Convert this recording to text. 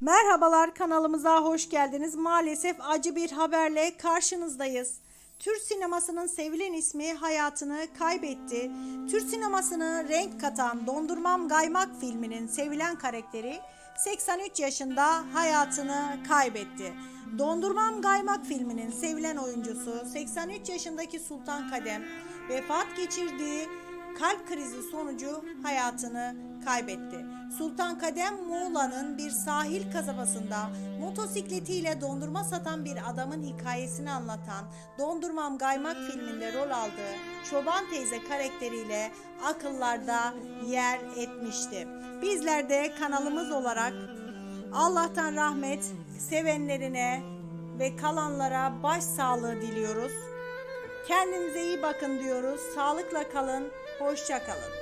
Merhabalar kanalımıza hoş geldiniz. Maalesef acı bir haberle karşınızdayız. Türk sinemasının sevilen ismi hayatını kaybetti. Türk sinemasını renk katan Dondurmam Gaymak filminin sevilen karakteri 83 yaşında hayatını kaybetti. Dondurmam Gaymak filminin sevilen oyuncusu 83 yaşındaki Sultan Kadem vefat geçirdiği kalp krizi sonucu hayatını kaybetti. Sultan Kadem Muğla'nın bir sahil kasabasında motosikletiyle dondurma satan bir adamın hikayesini anlatan Dondurmam Gaymak filminde rol aldığı Çoban teyze karakteriyle akıllarda yer etmişti. Bizler de kanalımız olarak Allah'tan rahmet sevenlerine ve kalanlara baş sağlığı diliyoruz. Kendinize iyi bakın diyoruz. Sağlıkla kalın, hoşça kalın.